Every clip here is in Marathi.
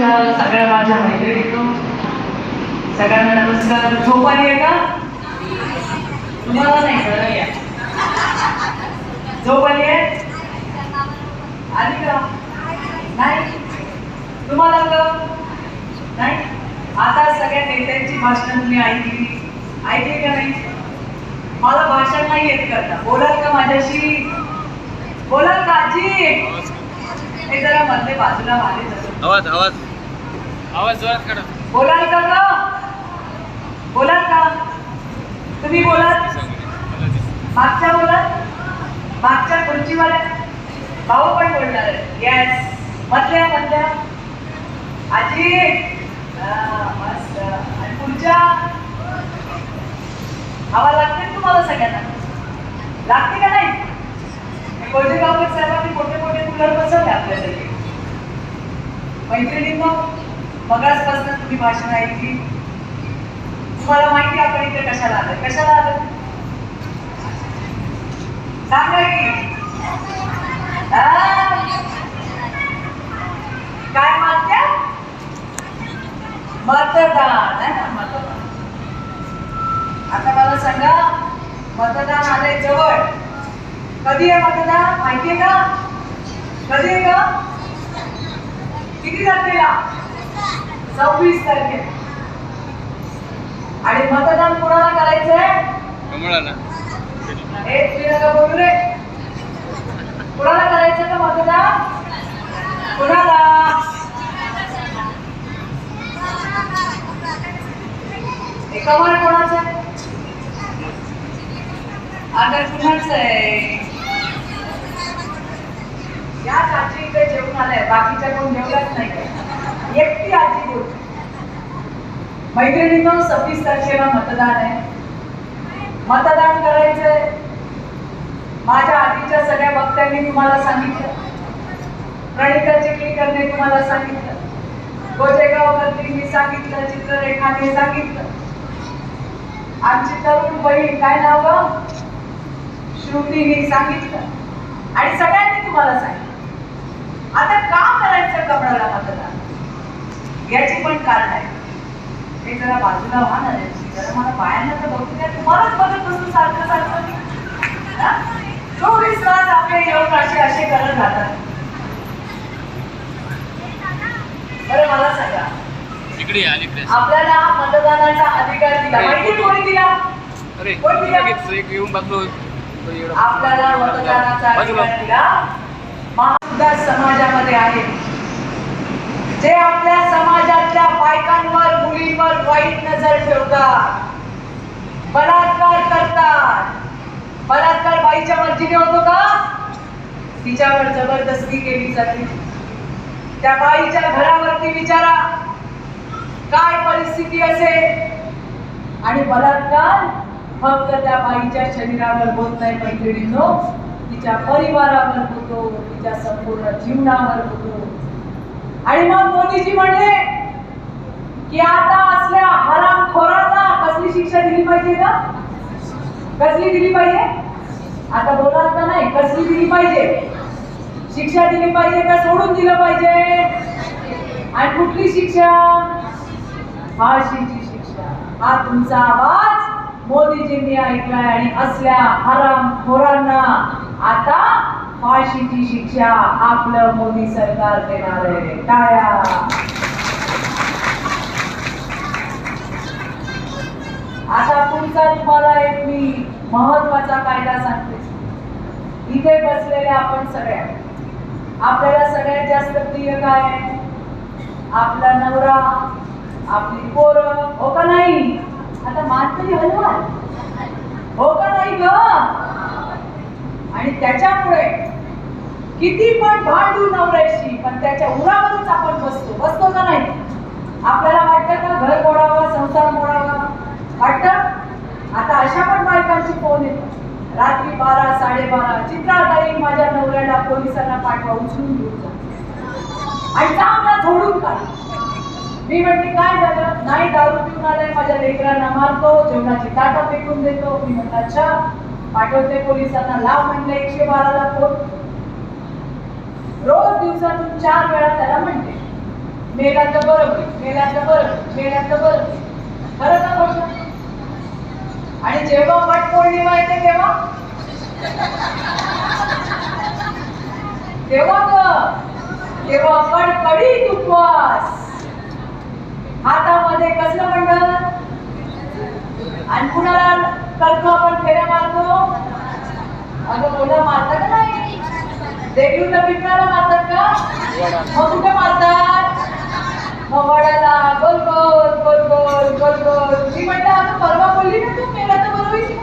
तुमच्या सगळ्या माझ्या मैत्रिणींनो सगळ्यांना नमस्कार. झोप आली आहे का? तुम्हाला नाही खरं या झोप आली आहे? आली का? नाही? तुम्हाला का? नाही? आता सगळ्या नेत्यांची भाषण तुम्ही ऐकली. ऐकली का नाही? मला भाषण नाही येत करता. बोलाल का माझ्याशी? बोलाल का आजी? हे जरा मधले बाजूला मारे आवाज आवाज. आवाज जोरात काढा. बोलाल का ग? बोलाल का? तुम्ही बोलाल? मागच्या बोलाल? मागच्या खुर्चीवाल्या? भाऊ पण बोलणार आहे. येस मधल्या मधल्या. आजी मस्त. आणि पुढच्या हवा लागते तुम्हाला सगळ्यांना? लागते का नाही? कोल्हे बाबत साहेबांनी मोठे मोठे कूलर बसवले आपल्यासाठी. मैत्रिणींनो मगासपासून तुम्ही भाषण ऐकली. तुम्हाला माहिती आपण इथे कशाला आलं कशाला आलं सांगा की. काय मागत्या मतदान आहे ना? मतदान. आता मला सांगा मतदान आलंय जवळ. कधी आहे मतदान? माहितीये का? कधी आहे का? किती तारखेला? सव्वीस तारखेला आणि मतदान कोणाला करायचंय? बोलू रे. कोणाला करायचं का मतदान? कोणाला? हे कमळ कोणाचं आहे? अगं कुणाचं आहे? याच आजी इथे जेवून आलाय. बाकीच्या कोण जेवलाच नाही. एकटी आजी बोल. मैत्रिणींनो सव्वीस तारखेला मतदान आहे. मतदान करायचंय. माझ्या आधीच्या सगळ्या वक्त्यांनी तुम्हाला सांगितलं. प्रणिता चिखलीकरने तुम्हाला सांगितलं. गोजेगावकरनी सांगितलं चित्ररेखाने सांगितलं. आमची तरुण बहीण काय नाव ग? श्रुतीने सांगितलं. आणि सगळ्यांनी तुम्हाला सांगितलं. आता का करायचं कमळाला मतदान? याची पण कारण आहे. हे जरा बाजूला व्हा ना. जरा मला बायांना तर बघू द्या. तुम्हालाच बघत बसून सारखं सारखं? चोवीस तास आपले येऊन असे असे करत राहतात. बरं मला सांगा. इकडे या, अलीकडे आपल्याला मतदानाचा अधिकार दिला. माहिती कोणी दिला? कोण दिला? येऊन आपल्याला मतदानाचा. अधिकार दिला. महासुद्धा समाजामध्ये आहे. जे आपल्या समाजातल्या बायकांवर मुलींवर वाईट नजर ठेवतात बलात्कार करतात. बलात्कार बाईच्या मर्जीने होतो का? तिच्यावर जबरदस्ती केली जाते. त्या बाईच्या घरावरती विचारा काय परिस्थिती असेल? आणि बलात्कार फक्त त्या बाईच्या शरीरावर होत नाही मैत्रिणींनो. तिच्या परिवारावर होतो तिच्या संपूर्ण जीवनावर होतो. आणि मग मोदीजी म्हणले की आता असल्या हरामखोरांना कसली शिक्षा दिली पाहिजे का कसली दिली पाहिजे? आता बोलात का नाही? कसली दिली पाहिजे? शिक्षा दिली पाहिजे का सोडून दिलं पाहिजे? आणि कुठली शिक्षा? फाशीची शिक्षा. हा तुमचा आवाज मोदीजींनी ऐकलाय आणि असल्या हराम खोरांना आता फाशीची शिक्षा आपलं मोदी सरकार देणार आहे. टाळ्या. आता पुढचा तुम्हाला एक मी महत्त्वाचा कायदा सांगते. इथे बसलेल्या आपण सगळ्या. आपल्याला सगळ्यात जास्त प्रिय काय आहे? आपला नवरा आपली पोरं हो का नाही? आता मान तरी हलवा हो का नाही ग? आणि त्याच्यामुळे किती पण भांडू नवऱ्याशी पण त्याच्या उरावरच आपण बसतो. बसतो का नाही? आपल्याला वाटतं का घर मोडावं संसार मोडावा? वाटतं? आता अशा पण बायकांचे फोन येतात. रात्री बारा साडेबारा चित्राताई माझ्या नवऱ्याला पोलिसांना पाठवा उचलून घेऊन जा. आणि चांगला झोडून काढ. मी म्हणते काय झालं? नाही दारू पिऊन आलाय माझ्या लेकरांना मारतो जेवणाची ताटा फेकून देतो. मी म्हटलं अच्छा. पाठवते पोलिसांना. लाव म्हणलं एकशे बाराला फोन. रोज दिवसातून चार वेळा त्याला म्हणते. मेल्याचं बरं होईल मेल्याचं बरं होईल मेल्याचं बरं खरं ना खोटं? आणि जेव्हा वट पौर्णिमा येते तेव्हा? तेव्हा ग. तेव्हा कडकडीत उपवास हातामध्ये कसलं मंडळ? आणि कुणाला करतो आपण फेऱ्या मारतो? अगं बोला मारता का नाही? देवीला पिंपळाला मारतात का? मग कुठे मारतात? मग वडाला. गोल गोल गोल गोल गोल गोल मी म्हटलं आता परवा बोलली ना तू मेला तर बरोबर.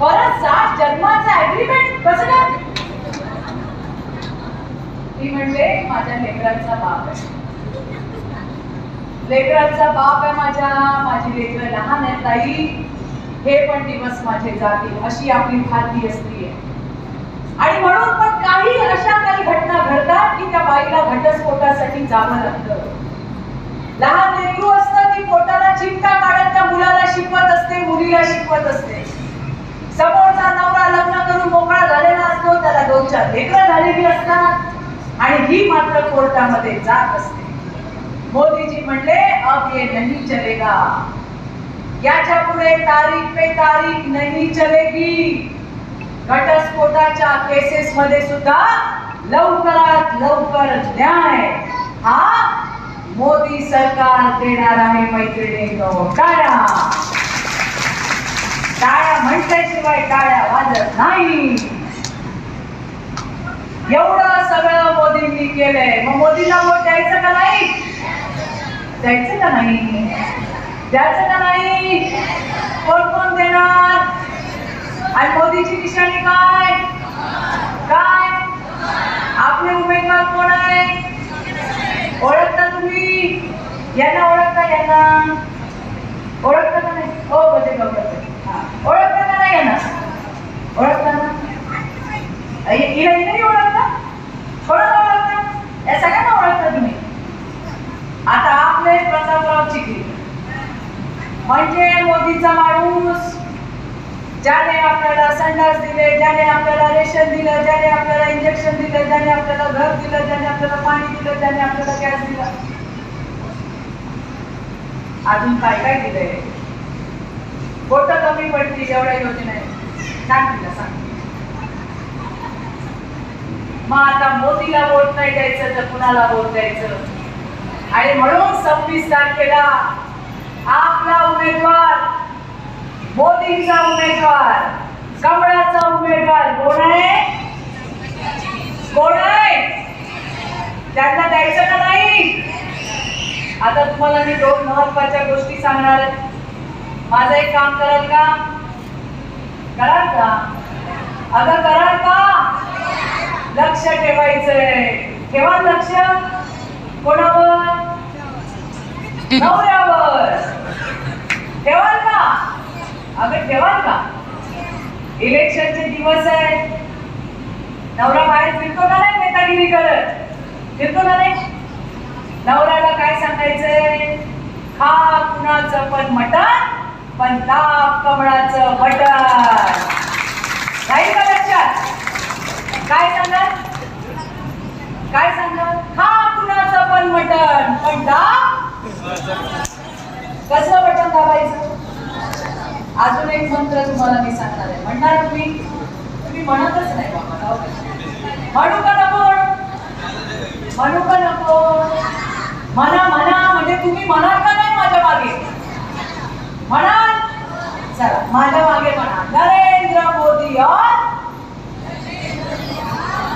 परत सात जन्माचा ऍग्रीमेंट कसं काय? ती म्हणते माझ्या लेकरांचा बाप आहे. लेकरांचा बाप आहे माझ्या. माझी लेकरं लहान आहे ताई. हे पण दिवस माझे जातील अशी आपली भारतीय स्त्री आहे. आणि म्हणून पण काही अशा काही घटना घडतात की त्या बाईला घटस्फोटासाठी जावं लागतं. लहान लेकरू असतं ती पोटाला चिमटा काढत त्या मुलाला शिकवत असते मुलीला शिकवत असते. समोरचा नवरा लग्न करून मोकळा झालेला असतो त्याला दोन चार लेकर झालेली असतात आणि ही मात्र कोर्टामध्ये जात असते. मोदीजी म्हणले अब ये नहीं चलेगा. याच्यापुढे तारीख पे तारीख नाही चलेगी. घटस्फोटाच्या केसेस मध्ये सुद्धा लवकरात लवकर न्याय हा मोदी सरकार देणार आहे मैत्रिणी टाळ्या. टाळ्या म्हटल्याशिवाय टाळ्या वाजत नाही. एवढं सगळं मोदींनी केलंय. मग मोदीला वोट द्यायचं का नाही? द्यायचं का नाही? द्यायचं का नाही? कोण कोण देणार? आणि मोदीची निशाणी काय? काय? आपले उमेदवार कोण आहे? ओळखता तुम्ही? यांना ओळखता यांना? ओळखता का नाही? हो बजे ओळखता ओळखता का नाही यांना? ओळखता ना? हिला हिलाही ओळखता? कोणाला ओळखता? या सगळ्यांना ओळखता तुम्ही. आता आपले प्रतापराव चिखली. म्हणजे मोदीचा ज्याने आपल्याला संडास दिले ज्याने आपल्याला रेशन दिलं ज्याने आपल्याला इंजेक्शन दिलं ज्याने आपल्याला घर दिलं ज्याने आपल्याला पाणी दिलं ज्याने आपल्याला गॅस दिला. अजून काय काय दिलंय? बोट कमी पडली एवढ्या योजना काय दिलं सांग. मग आता मोदीला वोट नाही द्यायचं तर कुणाला वोट द्यायचं? आणि म्हणून सव्वीस तारखेला आपला उमेदवार मोदींचा उमेदवार कमळाचा उमेदवार कोण आहे? कोण आहे? त्यांना द्यायचं का नाही? आता तुम्हाला मी दोन महत्त्वाच्या गोष्टी सांगणार आहे. माझं एक काम कराल का? कराल का? अगं कराल का? लक्ष ठेवायचंय. ठेवा लक्ष. कोणावर? नवऱ्यावर. ठेवाल का? अगं ठेवाल का? इलेक्शनचे दिवस आहेत. नवरा बाहेर फिरतो का नाही नेतागिरी करत फिरतो का नाही नवऱ्याला काय सांगायचंय? खा कुणाचं पण मटण पण दाब कमळाचं मटन नाही का लक्षात? काय सांगा काय सांगा खा कुणाचं पण मटण पण दाब कसलं बटन दाबायचं अजून एक मंत्र तुम्हाला मी सांगणार आहे. म्हणणार तुम्ही? तुम्ही म्हणतच नाही बाबा म्हणू हो का? नको. म्हणू का नको. म्हणा म्हणा म्हणजे तुम्ही म्हणाल का नाही माझ्या मागे? म्हणाल? चला माझ्या मागे म्हणा. नरेंद्र मोदी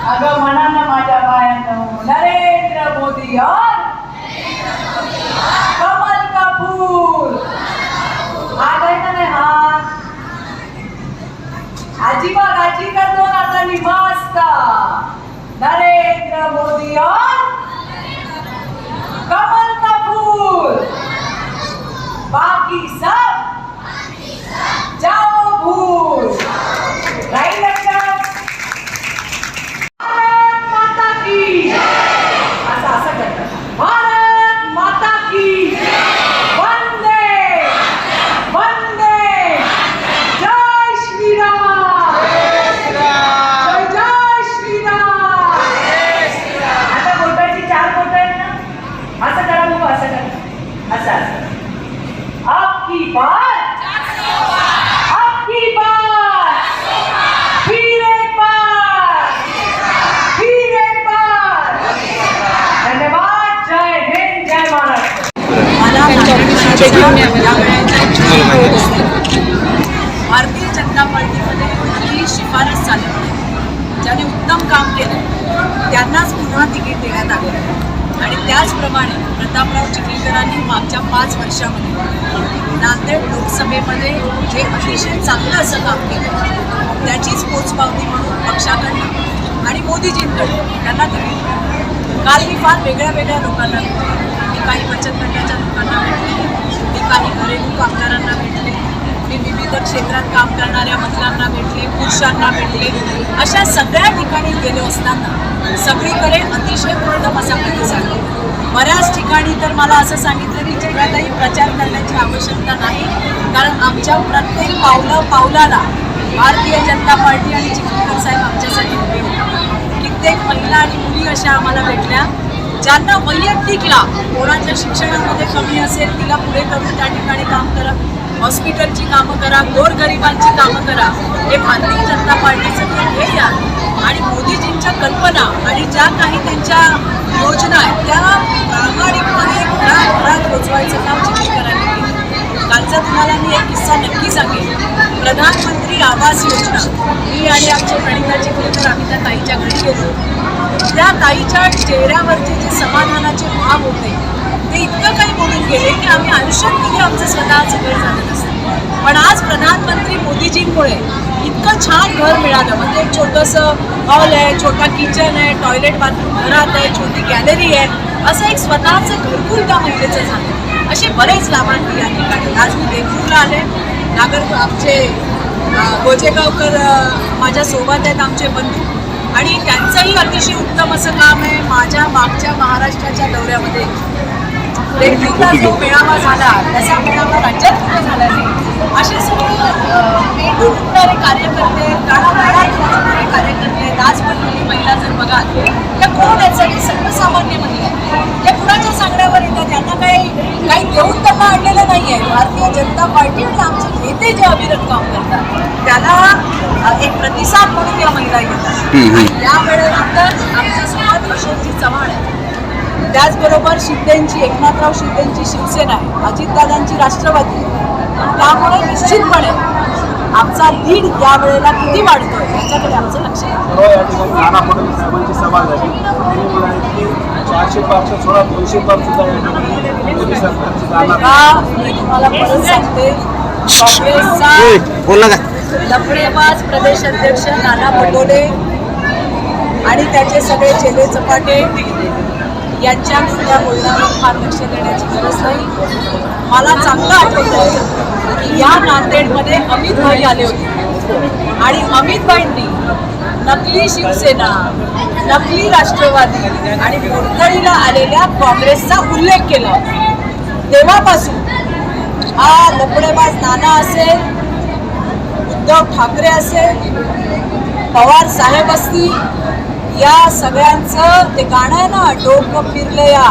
अगं म्हणा ना माझ्या पायांना नरेंद्र मोदी और प्रतापराव चिखलीकरांनी मागच्या पाच वर्षामध्ये नांदेड लोकसभेमध्ये जे अतिशय चांगलं असं काम केलं. त्याचीच पोचपावती म्हणून पक्षाकडनं आणि मोदीजींकडून त्यांना दिली. काल मी फार वेगळ्या वेगळ्या लोकांना भेटले. मी काही बचत गटाच्या लोकांना भेटले. मी काही घरेलू कामगारांना भेटले. मी विविध क्षेत्रात काम करणाऱ्या महिलांना भेटले पुरुषांना भेटले. अशा सगळ्या ठिकाणी गेले असताना सगळीकडे अतिशय पूर्ण असा प्रतिसाद बऱ्याच ठिकाणी तर मला असं सांगितलं की चित्रातही प्रचार करण्याची आवश्यकता नाही. कारण आमच्या प्रत्येक पावलं पावलाला भारतीय जनता पार्टी आणि चिखलीकर साहेब आमच्यासाठी उभे होते. कित्येक महिला आणि मुली अशा आम्हाला भेटल्या. ज्यांना वैयक्तिक लाभ कोणाच्या शिक्षणामध्ये कमी असेल तिला पुढे करून त्या ठिकाणी काम करा हॉस्पिटलची कामं करा गोरगरिबांची कामं करा. हे भारतीय जनता पार्टीचं ध्येय आहे. आणि मोदीजींच्या कल्पना आणि ज्या काही त्यांच्या योजना आहेत त्या प्रामाणिकपणे घराघरात पोचवायचं काम चिखलीकरांनी केलं कालचा तुम्हाला मी एक किस्सा नक्की सांगेन. प्रधानमंत्री आवास योजना. मी आणि आमच्या प्रणिताची चिखलीकर आम्ही त्या ताईच्या घरी गेलो. त्या ताईच्या चेहऱ्यावरचे जे समाधानाचे भाव होते ते इतकं काही बोलून गेले की आम्ही आयुष्यात कधी आमचं स्वतःचं घर झालं नसतं पण आज प्रधानमंत्री मोदीजींमुळे इतकं छान घर मिळालं. म्हणजे एक छोटंसं हॉल आहे छोटा किचन आहे टॉयलेट बाथरूम घरात आहे छोटी गॅलरी आहे. असं एक स्वतःचं घरकुल त्या महिलेचं झालं? असे बरेच लाभार्थी या ठिकाणी. आज मी देवपूरला आले. नागर आमचे गोजेगावकर माझ्या सोबत आहेत आमचे बंधू. आणि त्यांचंही अतिशय उत्तम असं काम आहे. माझ्या मागच्या महाराष्ट्राच्या दौऱ्यामध्ये देवपूरला जो मेळावा झाला तसा मेळावा राज्यात कुठे झाला नाही? असे सगळे पेटून उठणारे कार्यकर्ते तळागाळात वाजणारे कार्यकर्ते दासपल्ली महिला जर बघाल त्या कोण आहेत सगळे सर्वसामान्य महिला. त्या कुणाच्या सांगण्यावर येतात? त्यांना काही काही देऊन त्यांना आणलेलं नाही आहे भारतीय जनता पार्टी आणि आमचे नेते जे अविरत काम करतात त्याला एक प्रतिसाद म्हणून या महिला येतात. या वेळेनंतर शिंदेची एकनाथराव शिंदेची शिवसेना आहे अजितदादांची राष्ट्रवादी त्यामुळे निश्चितपणे आमचा लीड या वेळेला किती वाढतोय याच्याकडे आमचं लक्ष आहे. परवा या ठिकाणी नाना फडणवीस साहेबांची सभा झाली. त्यांनी म्हणाले की चारशे पारशे सोळा दोनशे पार सुद्धा या ठिकाणी मोदी सरकारची जाणार का मी तुम्हाला परत सांगते काँग्रेसचा लफडेबाज प्रदेश अध्यक्ष नाना पटोले आणि त्याचे सगळे चेले चपाटे यांच्या त्या बोलण्यावर फार लक्ष देण्याची गरज नाही. मला चांगलं आठवतं की या नांदेडमध्ये अमित भाई आले होते. आणि अमित भाईंनी नकली शिवसेना नकली राष्ट्रवादी आणि मोडकळीला आलेल्या काँग्रेसचा उल्लेख केला. तेव्हापासून हा लपडेबाज नाना असेल उद्धव ठाकरे असेल पवार साहेब असतील या सगळ्यांचं ते गाणं आहे ना डोकं फिरलं या.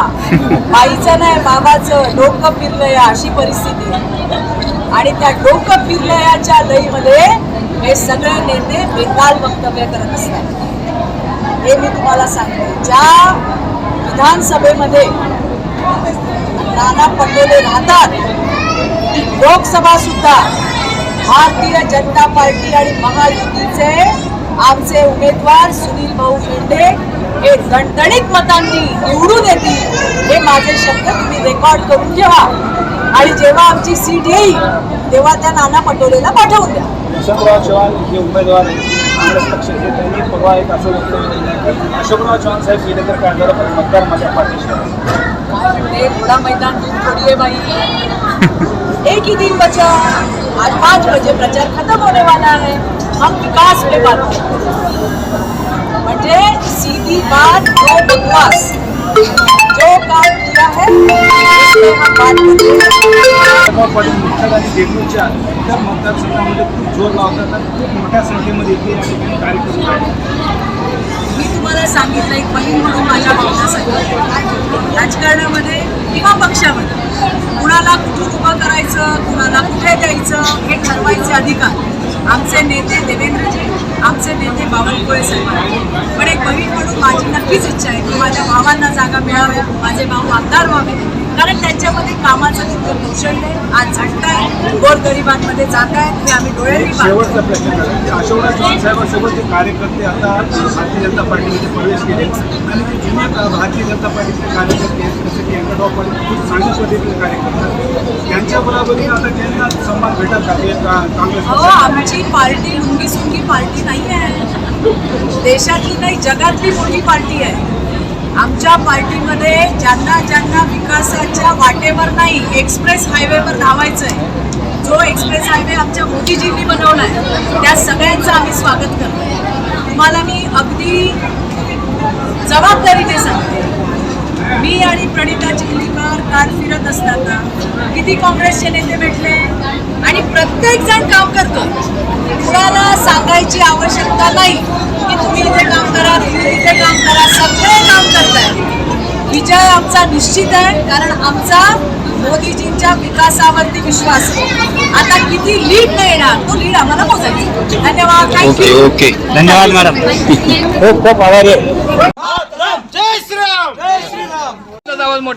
बाईचं नाही बाबाचं डोकं फिरलं या अशी परिस्थिती. आणि त्या डोकं फिरलं याच्या लईमध्ये हे सगळे नेते बेताल वक्तव्य करत असतात. हे मी तुम्हाला सांगते. ज्या विधानसभेमध्ये नाना पटोले राहतात लोकसभा सुद्धा भारतीय जनता पार्टी आणि महायुतीचे आमचे उमेदवार सुनील भाऊ मेंढे हे दणदणीत मतांनी निवडून येतील हे माझे शब्द तुम्ही रेकॉर्ड करून ठेवा. आणि जेव्हा आमची सीट येईल तेव्हा त्या नाना पटोलेला पाठवून द्या. अशोकराव चव्हाण जे उमेदवार आहेत. काँग्रेस पक्षाचे त्यांनी परवा एक असं वक्तव्य दिलं की अशोकराव चव्हाण साहेब गेले तर काय झालं पण मतदार माझ्या पाठीशी आहे. काय म्हणते? थोडा मैदान दूर थोडी आहे बाई. एक ही दिन बचा. आज पाँच बजे प्रचार खत्म होने वाला है हम विकास पे बात म्हणजे सीधी बात नो बकवास जो काम किया है उस पे हम बात करते प्रभाव पडेल मुख्य आणि देगलूरच्या इतर मतदारसंघामध्ये खूप जोर लावतात आणि खूप मोठ्या संख्येमध्ये इथे या ठिकाणी कार्यक्रम आहेत. मी तुम्हाला सांगितलं एक बहीण म्हणून माझ्या भावनासाठी राजकारणामध्ये किंवा पक्षामध्ये कुणाला कुठून उभं करायचं कुणाला कुठे द्यायचं हे ठरवायचे अधिकार. आमचे नेते देवेंद्रजी आमचे नेते बावनकुळे साहेब पण एक बहीण म्हणून माझी नक्कीच इच्छा आहे की माझ्या भावांना जागा मिळाव्या माझे भाऊ आमदार व्हावे. कारण त्यांच्यामध्ये कामाचं तितकं कौशल्य आहे. आज झटताय गोरगरिबांमध्ये जात आहेत हे आम्ही डोळ्यांनी शेवटचा प्रश्न अशोकराव चव्हाण साहेबांसोबत जे कार्यकर्ते आता भारतीय जनता पार्टीमध्ये प्रवेश केले. आणि ते जुन्या भारतीय जनता पार्टीचे कार्यकर्ते जसे की पाटील खूप चांगल्या पद्धतीने कार्यकर्ते त्यांच्या बरोबरीने आता त्यांना सन्मान भेटत का? काँग्रेस अहो आमची पार्टी लुंगी सुंगी पार्टी नाही आहे. देशातली नाही जगातली मोठी पार्टी आहे. आमच्या पार्टीमध्ये ज्यांना ज्यांना विकासाच्या वाटेवर नाही एक्सप्रेस हायवेवर धावायचं आहे जो एक्सप्रेस हायवे आमच्या मोदीजींनी बनवला आहे त्या सगळ्यांचं आम्ही स्वागत करतो तुम्हाला मी अगदी जबाबदारीने सांगते. मी आणि प्रणिता चिखलीकर कार फिरत असताना किती काँग्रेसचे नेते भेटले? आणि प्रत्येक जण काम करतो. कुणाला सांगायची आवश्यकता नाही की तुम्ही इथे काम करा तुम्ही इथे काम करा सगळे काम करताय विजय आमचा निश्चित आहे कारण आमचा मोदीजींच्या विकासावरती विश्वास आहे. आता किती लीड नाही येणार तो लीड आम्हाला मोजायचा धन्यवाद. थँक्यू ओके धन्यवाद मॅडम. खूप खूप आभारी आहे. आवाज मोठा